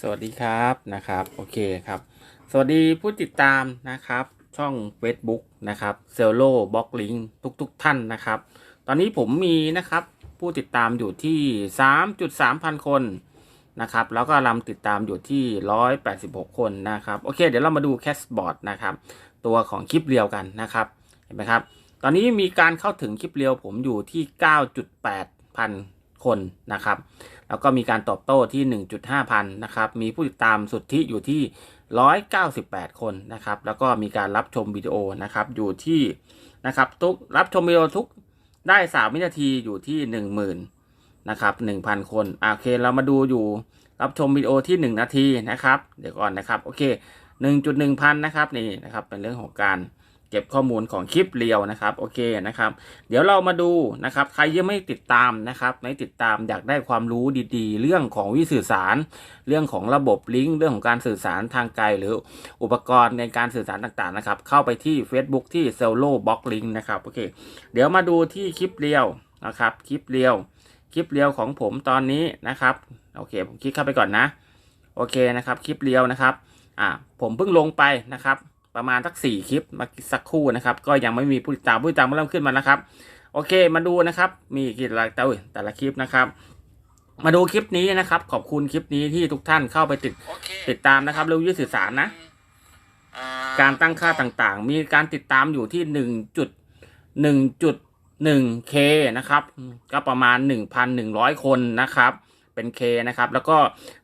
สวัสดีครับนะครับ โอเคครับ สวัสดีผู้ติดตามนะครับ ช่อง Facebook นะครับเซลโล่บล็อกลิงทุกๆทท่านนะครับ ตอนนี้ผมมีนะครับผู้ติดตามอยู่ที่ 3.3 พันคนนะครับ แล้วก็ลำติดตามอยู่ที่ 186 คนนะครับ โอเค เดี๋ยวเรามาดูแคสบอร์ดนะครับ ตัวของคลิปเรียวกันนะครับ เห็นไหมครับ ตอนนี้มีการเข้าถึงคลิปเรียวผมอยู่ที่ 9.8 พัน คนนะครับ แล้วก็มีการตอบโต้ที่ 1.5 พันนะครับ มีผู้ติดตามสุทธิอยู่ที่ 198 คนนะครับ แล้วก็มีการรับชมวิดีโอนะครับอยู่ที่นะครับทุกรับชมวิดีโอทุกได้ 3 วินาทีอยู่ที่ 10,000นะครับ1,000 คนโอเคเรามาดูอยู่รับชมวิดีโอที่ 1 นาทีนะครับ เดี๋ยวก่อนนะครับโอเค 1.1 พันนะครับนี่นะครับเป็นเรื่องของการ เก็บข้อมูลของคลิปเรียวนะครับโอเคนะครับ เดี๋ยวเรามาดูนะครับใครยังไม่ติดตามนะครับ ไม่ติดตามอยากได้ความรู้ดีๆ เรื่องของวิสื่อสาร เรื่องของระบบลิงก์เรื่องของการสื่อสารทางไกล หรืออุปกรณ์ในการสื่อสารต่างๆนะครับ เข้าไปที่ Facebook ที่ c e l l o b l o c k Link นะครับโอเค เดี๋ยวมาดูที่คลิปเรียวนะครับคลิปเรียว คลิปเรียวของผมตอนนี้นะครับโอเคผมคลิกเข้าไปก่อนนะโอเคนะครับคลิปเรียวนะครับอ่าผมเพิ่งลงไปนะครับ ประมาณสักสี่คลิปมาสักครู่นะครับ ก็ยังไม่มีผู้ติดตามผู้ติดตามเริ่มขึ้นมานะครับ โอเค มาดูนะครับ มีกี่ละแต่ละแต่ละคลิปนะครับมาดูคลิปนี้นะครับ ขอบคุณคลิปนี้ที่ทุกท่านเข้าไปติดโอเคติดตามนะครับเรื่องยืดสื่อสารนะอ่การตั้งค่าต่างๆ มีการติดตามอยู่ที่หนึ่งจุดหนึ่งจุดหนึ่งเคนะครับ ก็ประมาณหนึ่งพันหนึ่งร้อยคนนะครับ เป็นเคนะครับ แล้วก็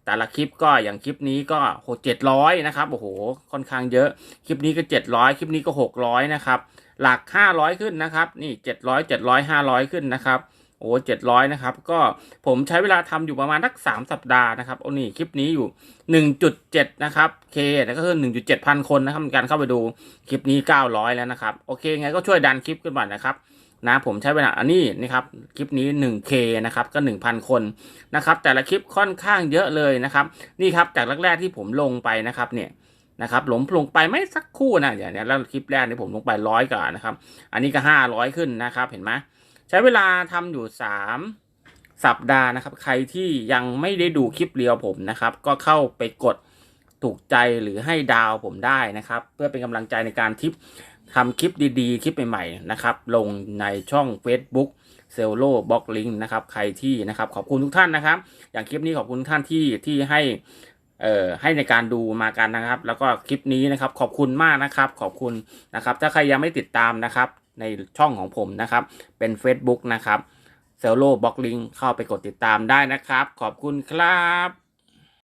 แต่ละคลิปก็อย่างคลิปนี้ก็โหเจ็ดร้อยนะครับโอ้โหค่อนข้างเยอะ คลิปนี้ก็เจ็ดร้อยคลิปนี้ก็หกร้อยนะครับ หลักห้าร้อยขึ้นนะครับ นี่เจ็ดร้อยเจ็ดร้อยห้าร้อยขึ้นนะครับโอ้เจ็ดร้อยนะครับ ก็ผมใช้เวลาทำอยู่ประมาณสักสามสัปดาห์นะครับ โอ้นี่คลิปนี้อยู่หนึ่งจุดเจ็ดนะครับ เคนะก็คือหนึ่งจุดเจ็ดพันคนนะครับการเข้าไปดูคลิปนี้เก้าร้อยแล้วนะครับ โอเคไงก็ช่วยดันคลิปขึ้นมานะครับ นะผมใช้เวลาอันนี้นะครับคลิปนี้ 1K นะครับก็ 1,000 คนนะครับแต่ละคลิปค่อนข้างเยอะเลยนะครับนี่ครับจากแรกๆที่ผมลงไปนะครับเนี่ยนะครับหลงลงไปไม่สักคู่นะอย่างนี้แล้วคลิปแรกนี่ผมลงไปร้อยกว่านะครับอันนี้ก็ 500 ขึ้นนะครับเห็นไหมใช้เวลาทำอยู่ 3 สัปดาห์นะครับใครที่ยังไม่ได้ดูคลิปเรียวผมนะครับก็เข้าไปกดถูกใจหรือให้ดาวผมได้นะครับ เพื่อเป็นกำลังใจในการทิป ทำคลิปดีๆ คลิปใหม่ๆนะครับลงในช่อง Facebook เซลโล่บล็อกลิงนะครับใครที่นะครับขอบคุณทุกท่านนะครับ อย่างคลิปนี้ขอบคุณท่านที่ที่ให้เอ่อให้ในการดูมากันนะครับ แล้วก็คลิปนี้นะครับขอบคุณมากนะครับ ขอบคุณนะครับ ถ้าใครยังไม่ติดตามนะครับในช่องของผมนะครับ เป็น Facebook นะครับเซลโล่บล็อกลิงเข้าไปกดติดตามได้นะครับ ขอบคุณครับ